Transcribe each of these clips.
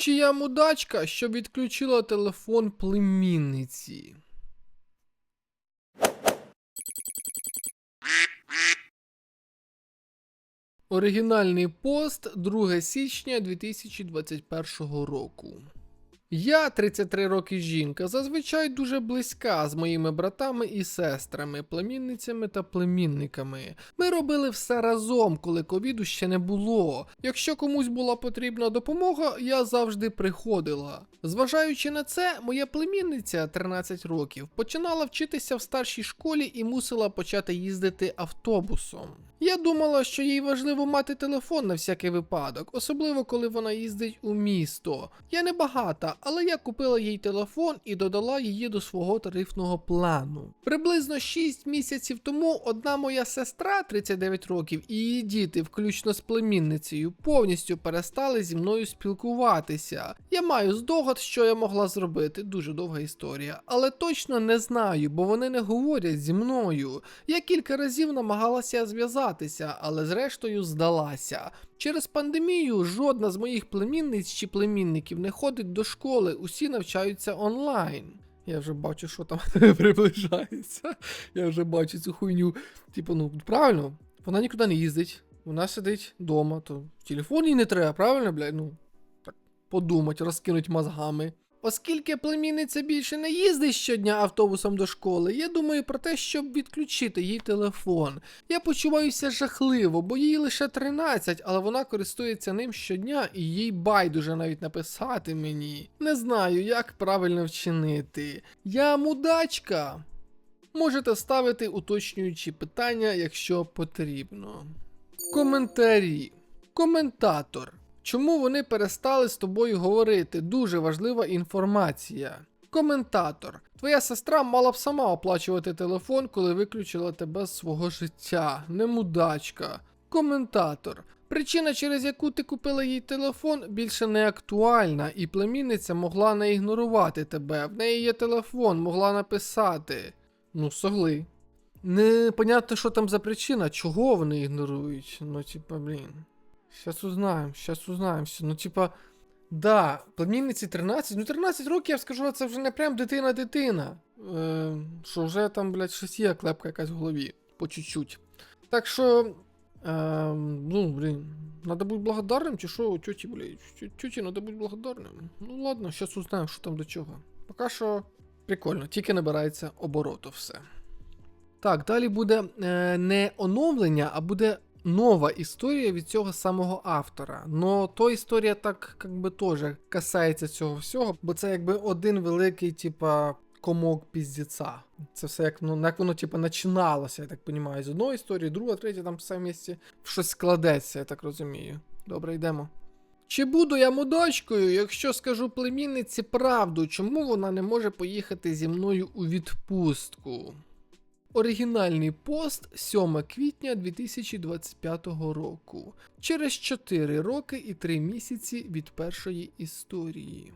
Чи я мудачка, що відключила телефон племінниці? Оригінальний пост 2 січня 2021 року. Я 33 роки жінка, зазвичай дуже близька з моїми братами і сестрами, племінницями та племінниками. Ми робили все разом, коли ковіду ще не було. Якщо комусь була потрібна допомога, я завжди приходила. Зважаючи на це, моя племінниця 13 років починала вчитися в старшій школі і мусила почати їздити автобусом. Я думала, що їй важливо мати телефон на всякий випадок, особливо коли вона їздить у місто. Я не багата, але я купила їй телефон і додала її до свого тарифного плану. Приблизно 6 місяців тому одна моя сестра 39 років і її діти, включно з племінницею, повністю перестали зі мною спілкуватися. Я маю здогад, що я могла зробити, дуже довга історія, але точно не знаю, бо вони не говорять зі мною. Я кілька разів намагалася зв'язатися, але зрештою здалася. Через пандемію жодна з моїх племінниць чи племінників не ходить до школи, усі навчаються онлайн. Я вже бачу, що там приближається. Я вже бачу цю хуйню. Типу, ну правильно, вона нікуди не їздить, вона сидить вдома, то телефон їй не треба, правильно, блядь? Ну, так подумать, розкинуть мозгами. Оскільки племінниця більше не їздить щодня автобусом до школи, я думаю про те, щоб відключити їй телефон. Я почуваюся жахливо, бо їй лише 13, але вона користується ним щодня і їй байдуже навіть написати мені. Не знаю, як правильно вчинити. Я мудачка. Можете ставити уточнюючі питання, якщо потрібно. Коментарі. Коментатор. Чому вони перестали з тобою говорити? Дуже важлива інформація. Коментатор. Твоя сестра мала б сама оплачувати телефон, коли виключила тебе з свого життя. Не мудачка. Коментатор. Причина, через яку ти купила їй телефон, більше не актуальна, і племінниця могла не ігнорувати тебе. В неї є телефон, могла написати. Ну, согли. Непонятно, що там за причина, чого вони ігнорують. Ну, типа, блін. Сейчас узнаем, сейчас узнаем все. Ну, типа, да, племінниці 13. Ну, 13 років, я скажу, це вже не прям дитина-дитина. Е, що вже там, блядь, щось є клепка якась в голові. По чуть-чуть. Так що. Е, ну, блін, надо бути благодарним, чи що, тьоті, блядь, тьоті, надо бути благодарним. Ну ладно, зараз узнаємо, що там до чого. Поки що прикольно, тільки набирається обороту все. Так, далі буде е, не оновлення, а буде нова історія від цього самого автора. Но то історія так как би теж касається цього всього, бо це якби один великий, типа. Комок піздіця. Це все як ну як воно типу, починалося, я так розумію, з одної історії, друга, третя, там все в місці щось складеться, я так розумію. Добре, йдемо. Чи буду я мудачкою, якщо скажу племінниці правду, чому вона не може поїхати зі мною у відпустку? Оригінальний пост 7 квітня 2025 року. Через 4 роки і 3 місяці від першої історії.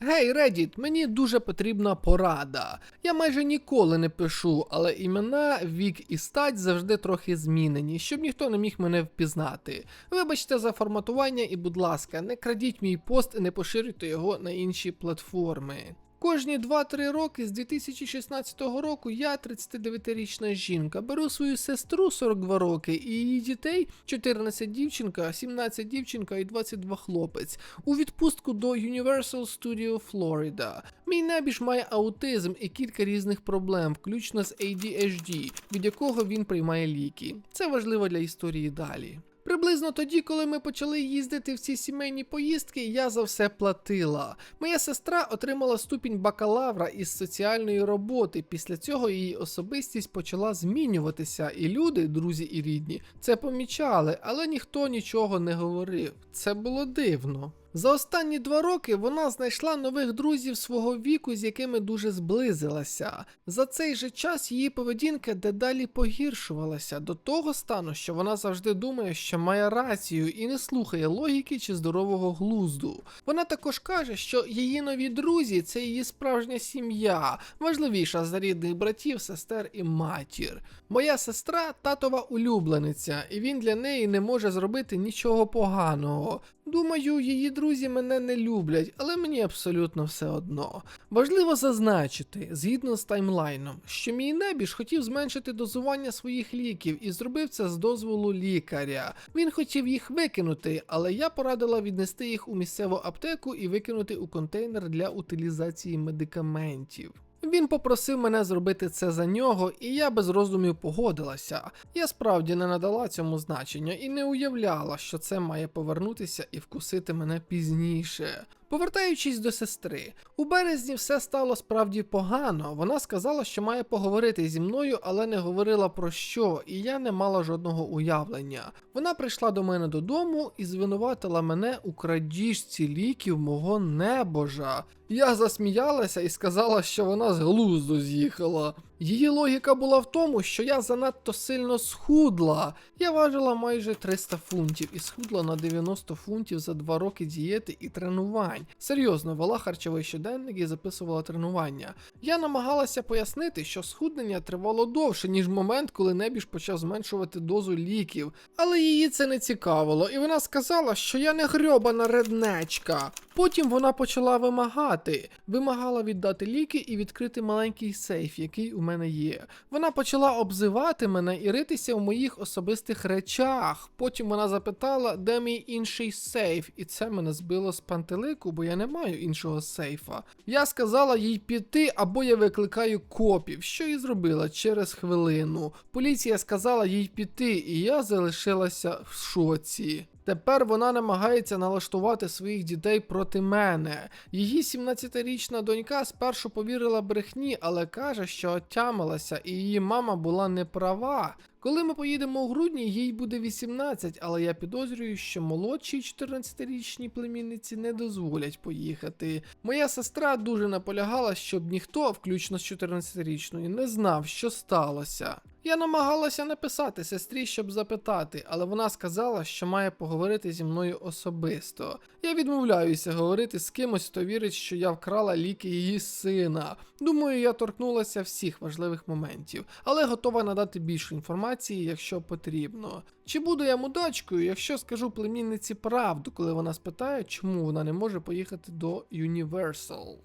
Гей, Reddit, мені дуже потрібна порада. Я майже ніколи не пишу, але імена, вік і стать завжди трохи змінені, щоб ніхто не міг мене впізнати. Вибачте за форматування і, будь ласка, не крадіть мій пост і не поширюйте його на інші платформи. Кожні 2-3 роки з 2016 року я 39-річна жінка. Беру свою сестру 42 роки і її дітей 14 дівчинка, 17 дівчинка і 22 хлопець у відпустку до Universal Studio Florida. Мій небіж має аутизм і кілька різних проблем, включно з ADHD, від якого він приймає ліки. Це важливо для історії далі. Приблизно тоді, коли ми почали їздити в ці сімейні поїздки, я за все платила. Моя сестра отримала ступінь бакалавра із соціальної роботи. Після цього її особистість почала змінюватися, і люди, друзі і рідні, це помічали, але ніхто нічого не говорив. Це було дивно. За останні два роки вона знайшла нових друзів свого віку, з якими дуже зблизилася. За цей же час її поведінка дедалі погіршувалася до того стану, що вона завжди думає, що має рацію і не слухає логіки чи здорового глузду. Вона також каже, що її нові друзі це її справжня сім'я, важливіша за рідних братів, сестер і матір. Моя сестра татова улюблениця, і він для неї не може зробити нічого поганого. Думаю, її друзі мене не люблять, але мені абсолютно все одно. Важливо зазначити, згідно з таймлайном, що мій небіж хотів зменшити дозування своїх ліків і зробив це з дозволу лікаря. Він хотів їх викинути, але я порадила віднести їх у місцеву аптеку і викинути у контейнер для утилізації медикаментів. Він попросив мене зробити це за нього, і я без роздумів погодилася. Я справді не надала цьому значення і не уявляла, що це має повернутися і вкусити мене пізніше. Повертаючись до сестри, у березні все стало справді погано. Вона сказала, що має поговорити зі мною, але не говорила про що, і я не мала жодного уявлення. Вона прийшла до мене додому і звинуватила мене у крадіжці ліків мого небожа. Я засміялася і сказала, що вона з глузду з'їхала. Її логіка була в тому, що я занадто сильно схудла. Я важила майже 300 фунтів і схудла на 90 фунтів за 2 роки дієти і тренувань. Серйозно, вела харчовий щоденник і записувала тренування. Я намагалася пояснити, що схуднення тривало довше, ніж момент, коли небіж почав зменшувати дозу ліків. Але її це не цікавило, і вона сказала, що я не грьобана реднечка. Потім вона почала вимагати, вимагала віддати ліки і відкрити маленький сейф, який у мене є. Вона почала обзивати мене і ритися в моїх особистих речах. Потім вона запитала, де мій інший сейф, і це мене збило з пантелику, бо я не маю іншого сейфа. Я сказала їй піти, або я викликаю копів, що і зробила через хвилину. Поліція сказала їй піти, і я залишилася в шоці. Тепер вона намагається налаштувати своїх дітей проти мене. Її 17-річна донька спершу повірила брехні, але каже, що отямилася, і її мама була не права. Коли ми поїдемо у грудні, їй буде 18, але я підозрюю, що молодшій 14-річній племінниці не дозволять поїхати. Моя сестра дуже наполягала, щоб ніхто, включно з 14-річною, не знав, що сталося. Я намагалася написати сестрі, щоб запитати, але вона сказала, що має поговорити зі мною особисто. Я відмовляюся говорити з кимось, хто вірить, що я вкрала ліки її сина. Думаю, я торкнулася всіх важливих моментів, але готова надати більше інформації, якщо потрібно. Чи буду я мудачкою, якщо скажу племінниці правду, коли вона спитає, чому вона не може поїхати до Universal?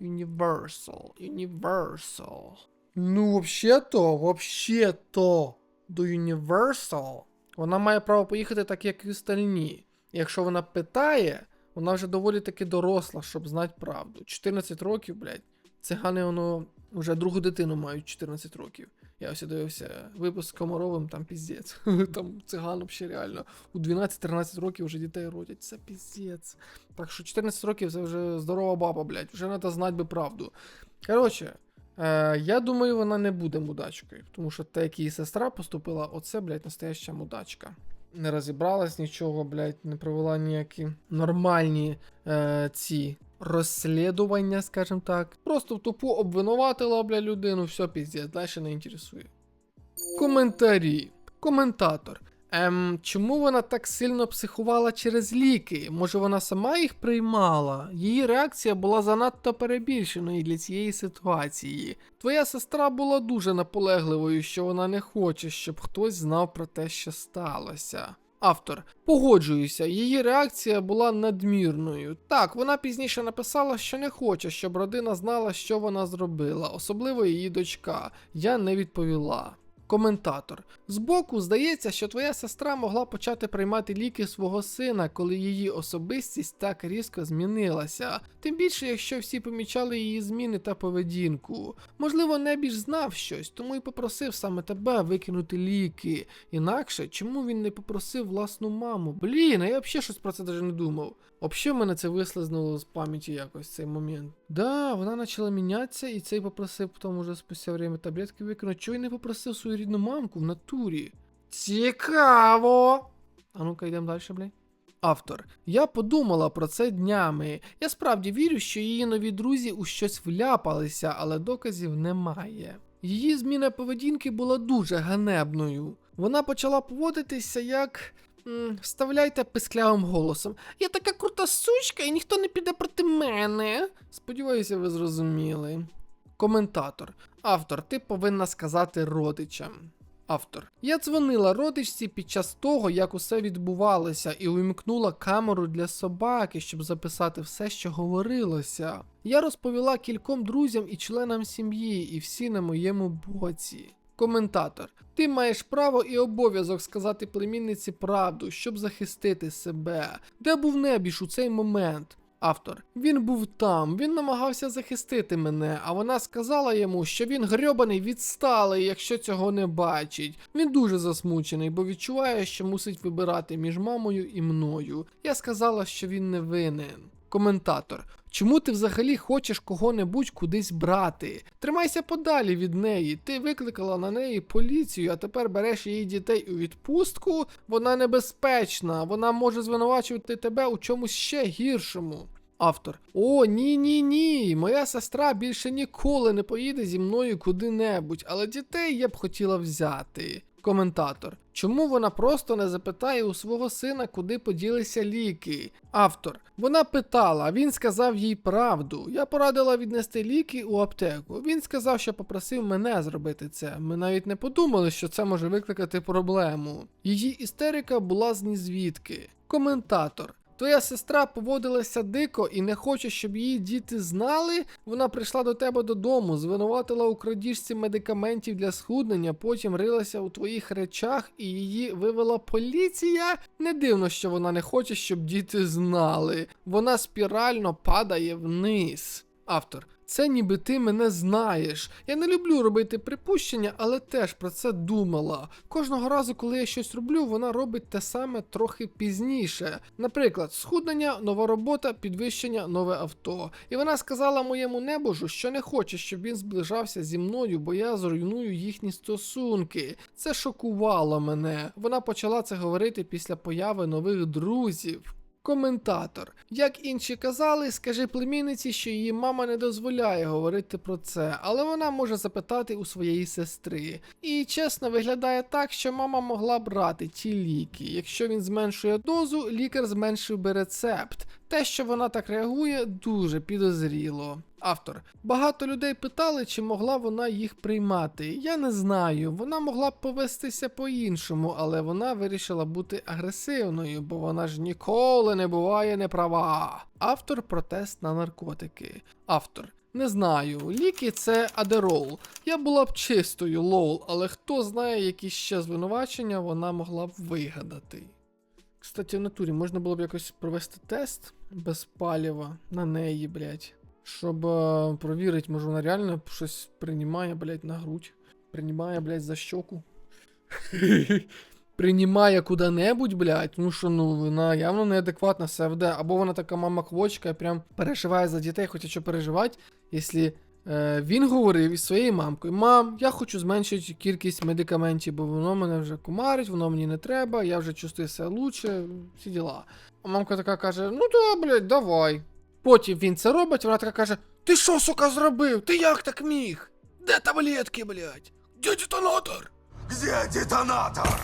Universal, Universal. Ну, вообще-то, вообще-то, до Universal вона має право поїхати так, як і остальні. Якщо вона питає, вона вже доволі таки доросла, щоб знати правду. 14 років, блядь. Цигани воно вже другу дитину мають 14 років. Я ось дивився випуск з Комаровим, там піздець. Там циган ще реально. У 12-13 років вже дітей родять. Це піздець. Так що 14 років це вже здорова баба, блядь. Вже треба знати би правду. Коротше, е, я думаю, вона не буде мудачкою. Тому що те, як її сестра поступила, оце, блядь, настояща мудачка. Не розібралась нічого, блядь, не провела ніякі нормальні е, ці розслідування, скажімо так. Просто в тупу обвинуватила, бля, людину, все піздець, далі не інтересує. Коментарі. Коментатор. Ем, чому вона так сильно психувала через ліки? Може вона сама їх приймала? Її реакція була занадто перебільшеною для цієї ситуації. Твоя сестра була дуже наполегливою, що вона не хоче, щоб хтось знав про те, що сталося. Автор, погоджуюся, її реакція була надмірною. Так, вона пізніше написала, що не хоче, щоб родина знала, що вона зробила, особливо її дочка. Я не відповіла. Коментатор. Збоку здається, що твоя сестра могла почати приймати ліки свого сина, коли її особистість так різко змінилася. Тим більше, якщо всі помічали її зміни та поведінку. Можливо, небіж знав щось, тому й попросив саме тебе викинути ліки. Інакше, чому він не попросив власну маму? Блін, а я взагалі щось про це навіть не думав. Взагалі мене це вислизнуло з пам'яті якось цей момент. Да, вона почала мінятися, і цей попросив потім уже спустя время таблетки викинути. Чого й не попросив свою рідну мамку в натурі? Цікаво. А ну-ка йдемо далі, блядь. Автор. Я подумала про це днями. Я справді вірю, що її нові друзі у щось вляпалися, але доказів немає. Її зміна поведінки була дуже ганебною. Вона почала поводитися як. Вставляйте писклявим голосом. Я така крута сучка, і ніхто не піде проти мене. Сподіваюся, ви зрозуміли. Коментатор. Автор, ти повинна сказати родичам. Автор. Я дзвонила родичці під час того, як усе відбувалося, і увімкнула камеру для собаки, щоб записати все, що говорилося. Я розповіла кільком друзям і членам сім'ї, і всі на моєму боці. Коментатор. Ти маєш право і обов'язок сказати племінниці правду, щоб захистити себе. Де був небіж у цей момент? Автор. Він був там, він намагався захистити мене, а вона сказала йому, що він грьобаний відсталий, якщо цього не бачить. Він дуже засмучений, бо відчуває, що мусить вибирати між мамою і мною. Я сказала, що він не винен. Коментатор. Чому ти взагалі хочеш кого-небудь кудись брати? Тримайся подалі від неї. Ти викликала на неї поліцію, а тепер береш її дітей у відпустку. Вона небезпечна, вона може звинувачувати тебе у чомусь ще гіршому. Автор. О, ні, ні, ні. Моя сестра більше ніколи не поїде зі мною куди-небудь, але дітей я б хотіла взяти. Коментатор. Чому вона просто не запитає у свого сина, куди поділися ліки? Автор. Вона питала, він сказав їй правду. Я порадила віднести ліки у аптеку. Він сказав, що попросив мене зробити це. Ми навіть не подумали, що це може викликати проблему. Її істерика була з нізвідки. Коментатор. Твоя сестра поводилася дико і не хоче, щоб її діти знали. Вона прийшла до тебе додому, звинуватила у крадіжці медикаментів для схуднення, потім рилася у твоїх речах і її вивела поліція. Не дивно, що вона не хоче, щоб діти знали. Вона спірально падає вниз. Автор. Це ніби ти мене знаєш. Я не люблю робити припущення, але теж про це думала. Кожного разу, коли я щось роблю, вона робить те саме трохи пізніше. Наприклад, схуднення, нова робота, підвищення, нове авто. І вона сказала моєму небожу, що не хоче, щоб він зближався зі мною, бо я зруйную їхні стосунки. Це шокувало мене. Вона почала це говорити після появи нових друзів. Коментатор. Як інші казали, скажи племінниці, що її мама не дозволяє говорити про це, але вона може запитати у своєї сестри. І чесно виглядає так, що мама могла брати ті ліки. Якщо він зменшує дозу, лікар зменшив би рецепт. Те, що вона так реагує, дуже підозріло. Автор. Багато людей питали, чи могла вона їх приймати. Я не знаю. Вона могла б повестися по-іншому, але вона вирішила бути агресивною, бо вона ж ніколи не буває неправа. Автор протест на наркотики. Автор. Не знаю, ліки це адерол. Я була б чистою, лол, але хто знає, які ще звинувачення вона могла б вигадати. Кстати, в натурі можна було б якось провести тест без паліва на неї, блять. Щоб е, провірити, може вона реально щось приймає, блять, на грудь. Приймає, блять, за щоку. Приймає куди-небудь, блять. Ну що, ну вона явно неадекватна все веде. Або вона така мама квочка і прям переживає за дітей, хоча що переживати, якщо він говорив із своєю мамкою: Мам, я хочу зменшити кількість медикаментів, бо воно мене вже кумарить, воно мені не треба, я вже чувствую себе лучше, всі діла. А мамка така каже: Ну да, блядь, давай. Потім він це робить, вона така каже: Ти що, сука, зробив? Ти як так міг? Де таблетки, блядь? Де детонатор? Где детонатор?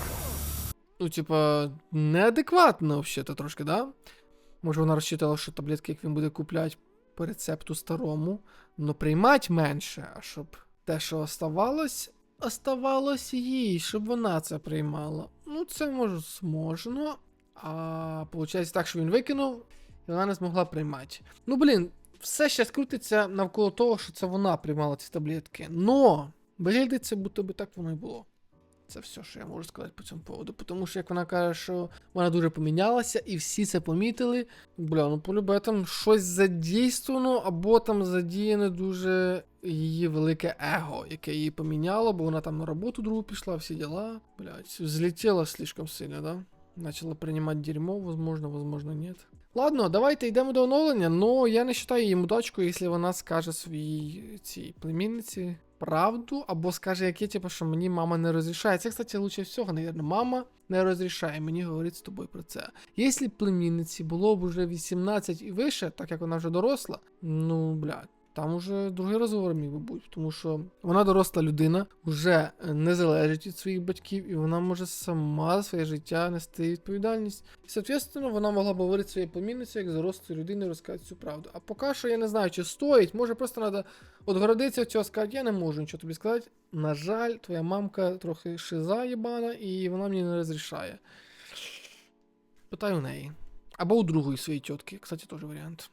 Ну, типа, неадекватно взагалі трошки, да? Може, вона розчитала, що таблетки, як він буде купляти по рецепту старому, но приймать менше, а щоб те, що оставалось, оставалось їй, щоб вона це приймала. Ну, це може можна. А виходить так, що він викинув, і вона не змогла приймати. Ну, блін, все ще крутиться навколо того, що це вона приймала ці таблетки. Но виглядає це, будто би так воно і було. Це все, що я можу сказати по цьому поводу. Тому що, як вона каже, що вона дуже помінялася, і всі це помітили. Бля, ну полюбе там щось задійствовано, або там задіяне дуже її велике его, яке її поміняло, бо вона там на роботу другу пішла, всі діла. Блять, злетіла слишком сильно, да? Начала приймати дерьмо, возможно, возможно, нет. Ладно, давайте йдемо до оновлення, но я не вважаю її мудачкою, якщо вона скаже своїй цій племінниці правду, або скаже яке, типу, що мені мама не розрішає. Це, кстати, лучше всього, навірно, мама не розрішає мені говорити з тобою про це. Якщо племінниці було б уже 18 і вище, так як вона вже доросла, ну, блядь, там уже другий розговор міг би бути, тому що вона доросла людина, вже е, не залежить від своїх батьків, і вона може сама за своє життя нести відповідальність. І, соответственно, вона могла б говорити своїй племінниці, як дорослої людини, розказати цю правду. А поки що я не знаю, чи стоїть, може просто треба отгородитися від цього сказати, я не можу нічого тобі сказати. На жаль, твоя мамка трохи шиза єбана, і вона мені не розрішає. Питаю у неї. Або у другої своєї тітки, кстати, теж варіант.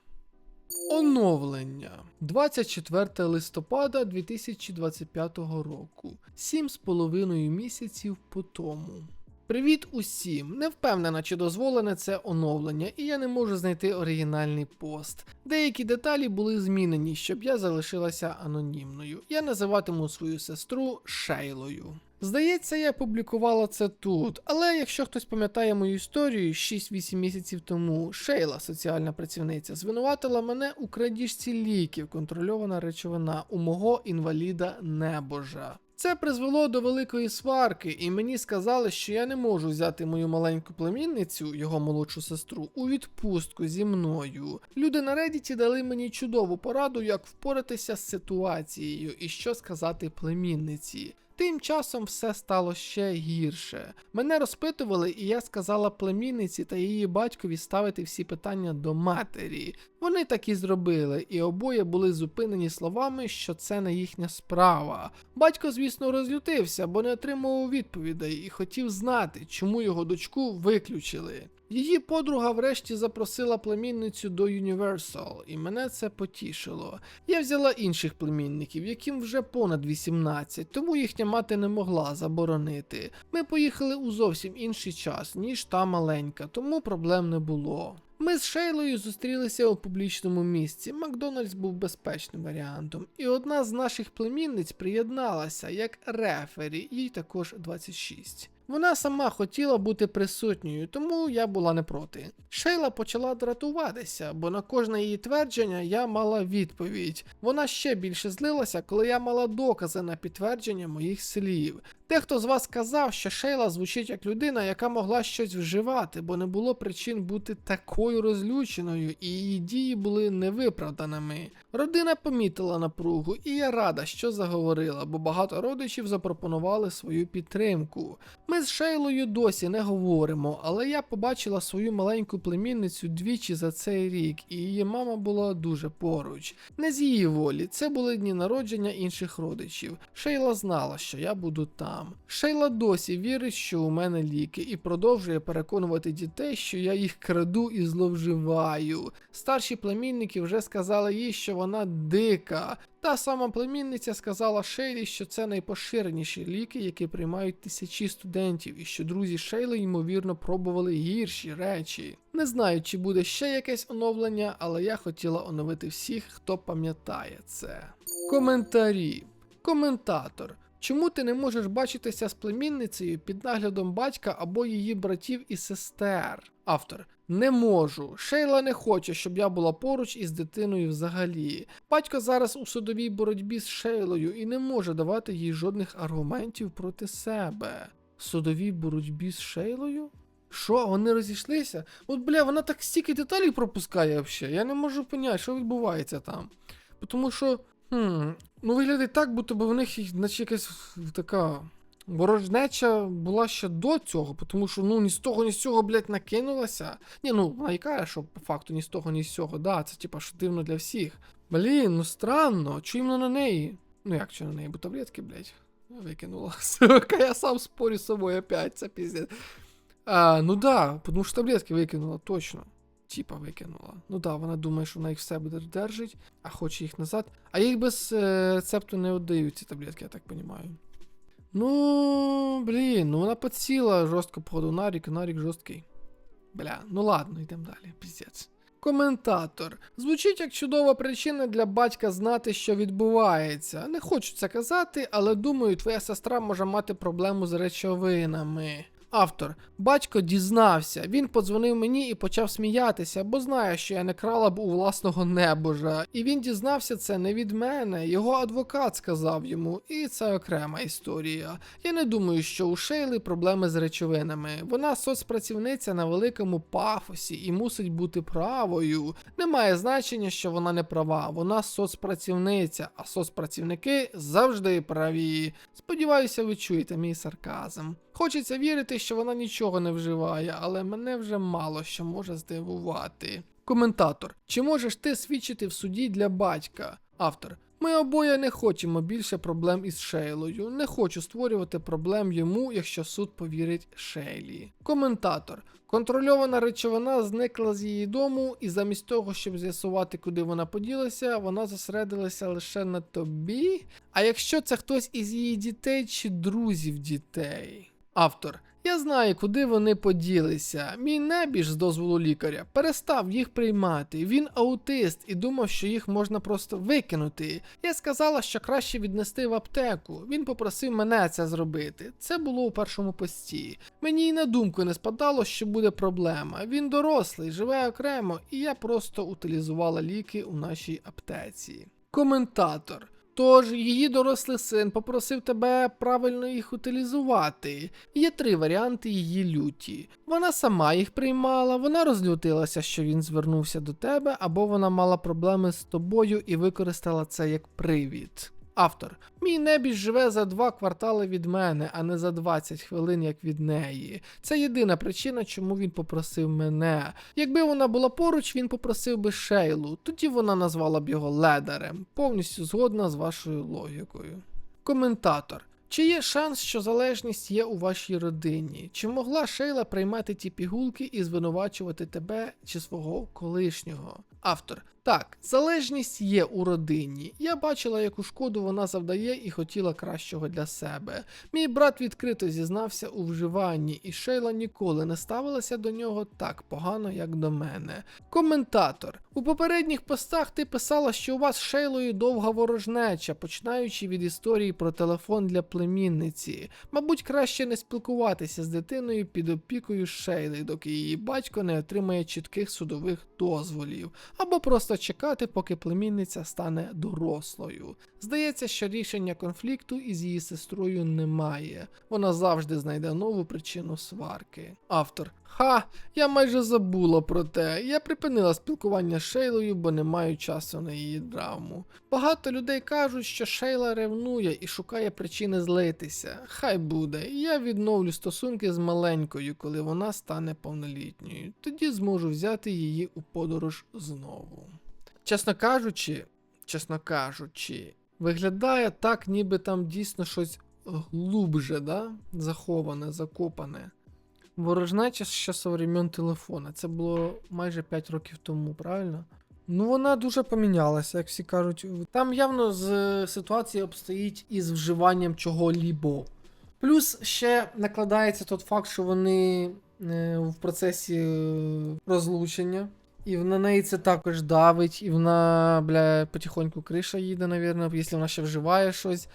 Оновлення 24 листопада 2025 року. Сім з половиною місяців по тому. Привіт усім! Не впевнена, чи дозволене це оновлення, і я не можу знайти оригінальний пост. Деякі деталі були змінені, щоб я залишилася анонімною. Я називатиму свою сестру Шейлою. Здається, я публікувала це тут, але якщо хтось пам'ятає мою історію, 6-8 місяців тому Шейла, соціальна працівниця, звинуватила мене у крадіжці ліків, контрольована речовина у мого інваліда небожа. Це призвело до великої сварки, і мені сказали, що я не можу взяти мою маленьку племінницю, його молодшу сестру, у відпустку зі мною. Люди на Reddit дали мені чудову пораду, як впоратися з ситуацією і що сказати племінниці. Тим часом все стало ще гірше. Мене розпитували, і я сказала племінниці та її батькові ставити всі питання до матері. Вони так і зробили, і обоє були зупинені словами, що це не їхня справа. Батько, звісно, розлютився, бо не отримував відповідей і хотів знати, чому його дочку виключили. Її подруга врешті запросила племінницю до Universal, і мене це потішило. Я взяла інших племінників, яким вже понад 18, тому їхня мати не могла заборонити. Ми поїхали у зовсім інший час, ніж та маленька, тому проблем не було. Ми з Шейлою зустрілися у публічному місці. Макдональдс був безпечним варіантом, і одна з наших племінниць приєдналася як рефері, їй також 26. Вона сама хотіла бути присутньою, тому я була не проти. Шейла почала дратуватися, бо на кожне її твердження я мала відповідь. Вона ще більше злилася, коли я мала докази на підтвердження моїх слів. Дехто з вас казав, що Шейла звучить як людина, яка могла щось вживати, бо не було причин бути такою розлюченою, і її дії були невиправданими. Родина помітила напругу, і я рада, що заговорила, бо багато родичів запропонували свою підтримку. Ми з Шейлою досі не говоримо, але я побачила свою маленьку племінницю двічі за цей рік, і її мама була дуже поруч. Не з її волі, це були дні народження інших родичів. Шейла знала, що я буду там. Шейла досі вірить, що у мене ліки, і продовжує переконувати дітей, що я їх краду і зловживаю. Старші племінники вже сказали їй, що вона дика. Та сама племінниця сказала Шейлі, що це найпоширеніші ліки, які приймають тисячі студентів, і що друзі Шейли, ймовірно, пробували гірші речі. Не знаю, чи буде ще якесь оновлення, але я хотіла оновити всіх, хто пам'ятає це. Коментарі. Коментатор. Чому ти не можеш бачитися з племінницею під наглядом батька або її братів і сестер? Автор. Не можу. Шейла не хоче, щоб я була поруч із дитиною взагалі. Батько зараз у судовій боротьбі з Шейлою і не може давати їй жодних аргументів проти себе. Судовій боротьбі з Шейлою? Що, вони розійшлися? От бля, вона так стільки деталей пропускає взагалі. Я не можу поняти, що відбувається там. Тому що. Хм, ну виглядає так, будто би в них наче якась така ворожнеча була ще до цього, тому що ну ні з того, ні з цього, блядь, накинулася. Ні, ну вона і що по факту ні з того, ні з цього. Да, це типа що дивно для всіх. Блін, ну странно, іменно на неї? Ну як що на неї, бо таблетки, блядь, викинула. Сука, я сам спорю з собою опять, це піздець. А, ну да, тому що таблетки викинула, точно. Типа викинула. Ну да, вона думає, що вона їх все буде держить, а хоче їх назад. А їх без е, рецепту не віддають ці таблетки, я так розумію. Ну, блін, ну вона підсіла жорстко походу Нарік, Нарік жорсткий. Бля, ну ладно, йдемо далі, піздець. Коментатор. Звучить як чудова причина для батька знати, що відбувається. Не хочу це казати, але думаю, твоя сестра може мати проблему з речовинами. Автор. Батько дізнався. Він подзвонив мені і почав сміятися, бо знає, що я не крала б у власного небожа. І він дізнався це не від мене. Його адвокат сказав йому, і це окрема історія. Я не думаю, що у Шейли проблеми з речовинами. Вона соцпрацівниця на великому пафосі і мусить бути правою. Немає значення, що вона не права. Вона соцпрацівниця, а соцпрацівники завжди праві. Сподіваюся, ви чуєте мій сарказм. Хочеться вірити, що вона нічого не вживає, але мене вже мало що може здивувати. Коментатор: чи можеш ти свідчити в суді для батька? Автор. Ми обоє не хочемо більше проблем із Шейлою. Не хочу створювати проблем йому, якщо суд повірить Шейлі. Коментатор. Контрольована речовина зникла з її дому, і замість того, щоб з'ясувати, куди вона поділася, вона зосередилася лише на тобі. А якщо це хтось із її дітей чи друзів дітей? Автор. Я знаю, куди вони поділися. Мій небіж з дозволу лікаря перестав їх приймати. Він аутист і думав, що їх можна просто викинути. Я сказала, що краще віднести в аптеку. Він попросив мене це зробити. Це було у першому пості. Мені й на думку не спадало, що буде проблема. Він дорослий, живе окремо, і я просто утилізувала ліки у нашій аптеці. Коментатор. Тож її дорослий син попросив тебе правильно їх утилізувати. Є три варіанти її люті. Вона сама їх приймала, вона розлютилася, що він звернувся до тебе, або вона мала проблеми з тобою і використала це як привід. Автор. Мій небіж живе за два квартали від мене, а не за 20 хвилин, як від неї. Це єдина причина, чому він попросив мене. Якби вона була поруч, він попросив би Шейлу, тоді вона назвала б його ледарем. Повністю згодна з вашою логікою. Коментатор. Чи є шанс, що залежність є у вашій родині? Чи могла Шейла приймати ті пігулки і звинувачувати тебе чи свого колишнього? Автор. Так, залежність є у родині. Я бачила, яку шкоду вона завдає і хотіла кращого для себе. Мій брат відкрито зізнався у вживанні, і Шейла ніколи не ставилася до нього так погано, як до мене. Коментатор. У попередніх постах ти писала, що у вас з Шейлою довга ворожнеча, починаючи від історії про телефон для племінниці. Мабуть, краще не спілкуватися з дитиною під опікою Шейли, доки її батько не отримає чітких судових дозволів, або просто чекати, поки племінниця стане дорослою. Здається, що рішення конфлікту із її сестрою немає. Вона завжди знайде нову причину сварки. Автор. Ха, я майже забула про те. Я припинила спілкування з Шейлою, бо не маю часу на її драму. Багато людей кажуть, що Шейла ревнує і шукає причини злитися. Хай буде. Я відновлю стосунки з маленькою, коли вона стане повнолітньою. Тоді зможу взяти її у подорож знову. Чесно кажучи, чесно кажучи, виглядає так, ніби там дійсно щось глубже, да? заховане, закопане. Ворожнеча ще со времен телефона. Це було майже 5 років тому, правильно? Ну, вона дуже помінялася, як всі кажуть. Там явно з ситуація обстоїть із вживанням чого-лібо. Плюс ще накладається той факт, що вони е, в процесі е, розлучення. І на неї це також давить, і вона, бля, потихоньку криша їде, навірно, якщо вона ще вживає щось.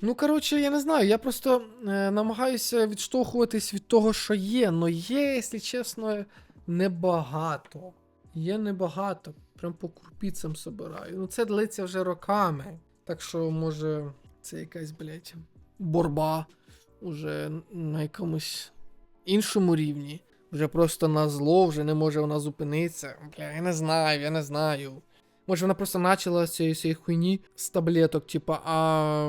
Ну, коротше, я не знаю, я просто е, намагаюся відштовхуватись від того, що є, але є, якщо чесно, небагато. Є небагато. Прям по крупіцям собираю. Ну, це длиться вже роками. Так що, може, це якась, блядь, борба уже на якомусь іншому рівні. Вже просто на зло, вже не може вона зупинитися. Бля, я не знаю, я не знаю. Може, вона просто почала з цієї, хуйні з таблеток, типа, а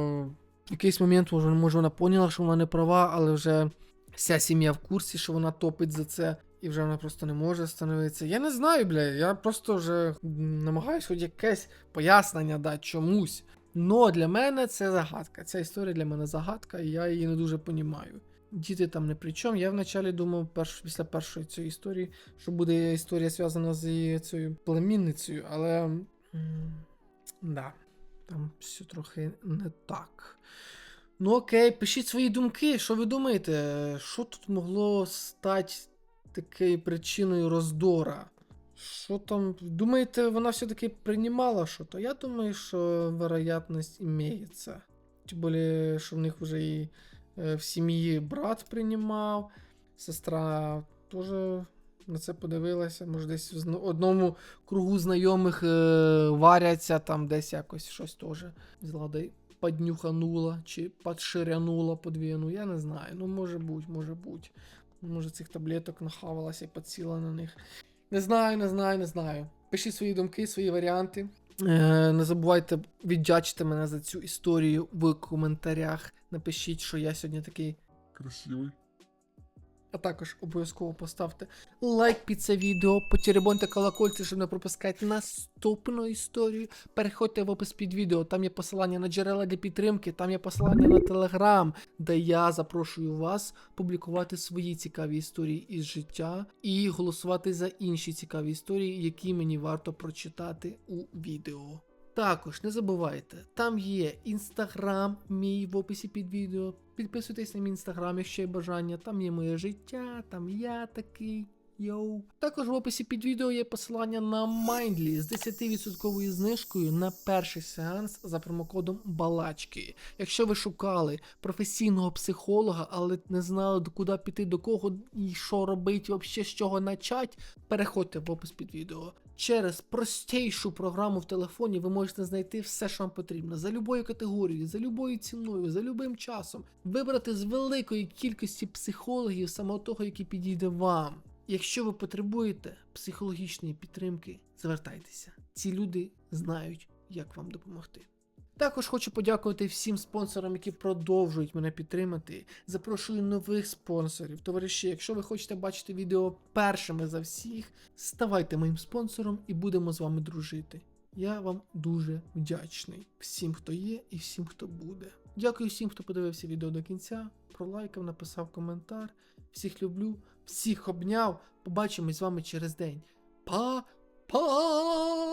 в якийсь момент, може, може, вона поняла, що вона не права, але вже вся сім'я в курсі, що вона топить за це, і вже вона просто не може становитися. Я не знаю, бля, я просто вже намагаюся хоч якесь пояснення дати чомусь. Но для мене це загадка. Ця історія для мене загадка, і я її не дуже понімаю. Діти там не при чому. Я вначалі думав, перш, після першої цієї історії, що буде історія зв'язана з її цією племінницею, але. Да, там все трохи не так. Ну окей, пишіть свої думки. Що ви думаєте? Що тут могло стати такою причиною роздора? Що там? Думаєте, вона все-таки приймала що-то? Я думаю, що вероятність імеється. Тим більше, що в них вже і в сім'ї брат приймав. сестра теж на це подивилася. Може, десь в одному кругу знайомих е, варяться, там десь якось щось теж взяла поднюханула чи подширянула подвійну. Я не знаю. Ну, може бути, може бути. Може, цих таблеток нахавалася і підсіла на них. Не знаю, не знаю, не знаю. Пишіть свої думки, свої варіанти. Е, не забувайте віддячити мене за цю історію в коментарях. Напишіть, що я сьогодні такий Красивий. А також обов'язково поставте лайк під це відео, потеребоньте колокольці, щоб не пропускати наступну історію. Переходьте в опис під відео, там є посилання на джерела для підтримки, там є посилання на телеграм, де я запрошую вас публікувати свої цікаві історії із життя і голосувати за інші цікаві історії, які мені варто прочитати у відео. Також не забувайте, там є інстаграм мій в описі під відео. Підписуйтесь на мій інстаграм, якщо є бажання. Там є моє життя, там я такий. Йоу. Також в описі під відео є посилання на Mindly з 10% знижкою на перший сеанс за промокодом Балачки. Якщо ви шукали професійного психолога, але не знали куди піти, до кого і що робити, взагалі з чого почати, переходьте в опис під відео. Через простейшу програму в телефоні ви можете знайти все, що вам потрібно, за любою категорією, за любою ціною, за любим часом, вибрати з великої кількості психологів саме того, який підійде вам. Якщо ви потребуєте психологічної підтримки, звертайтеся. Ці люди знають, як вам допомогти. Також хочу подякувати всім спонсорам, які продовжують мене підтримати. Запрошую нових спонсорів. Товариші, якщо ви хочете бачити відео першими за всіх, ставайте моїм спонсором і будемо з вами дружити. Я вам дуже вдячний всім, хто є, і всім, хто буде. Дякую всім, хто подивився відео до кінця, пролайкав, написав коментар. Всіх люблю, всіх обняв. Побачимось з вами через день. Па-па!